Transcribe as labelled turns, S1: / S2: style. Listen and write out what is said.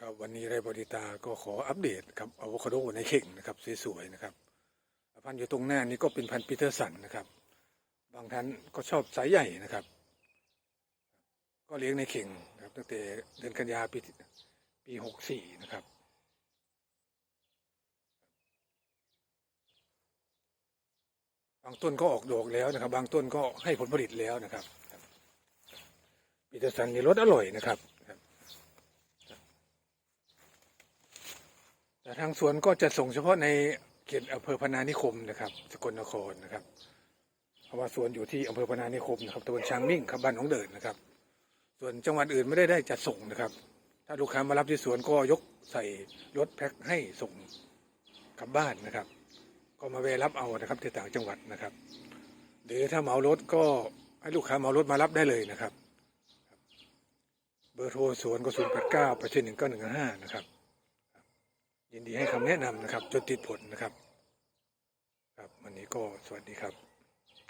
S1: ครับวันนี้ไรบริตาก็ขออัปเดตครับอะโวคาโดในเข่งนะครับสวยๆนะครับพันธุ์อยู่ตรงหน้านี้ก็เป็นพันธุ์ปีเตอร์สันนะครับ บางท่านก็ชอบสายใหญ่นะครับ ก็เลี้ยงในเข่งนะครับตั้งแต่เดือนกันยาปีปีหกสี่นะครับบางต้นก็ออกดอกแล้วนะครับ บางต้นก็ให้ผลผลิตแล้วนะครับปีเตอร์สันนี่รสอร่อยนะครับ แต่ทางสวนก็จะส่งเฉพาะในเขตอำเภอพนานิคมนะครับ สกลนครนะครับ เพราะว่าสวนอยู่ที่อำเภอพนานิคมนะครับตำบลช้างมิ่งครับบ้านหนองเดินนะครับ ส่วนจังหวัดอื่นไม่ได้ได้จัดส่งนะครับ ถ้าลูกค้ามารับที่สวนก็ยกใส่รถแพ็คให้ส่งกลับบ้านนะครับ ก็มาแวะรับเอานะครับที่ต่างจังหวัดนะครับ หรือถ้าเหมารถก็ให้ลูกค้าเหมารถมารับได้เลยนะครับ เบอร์โทรสวนก็ศูนย์แปดเก้าแปดหนึ่งเก้าหนึ่งห้านะครับ ยินดีให้คำแนะนำนะครับ จนติดผลนะครับ ครับวันนี้ก็สวัสดีครับ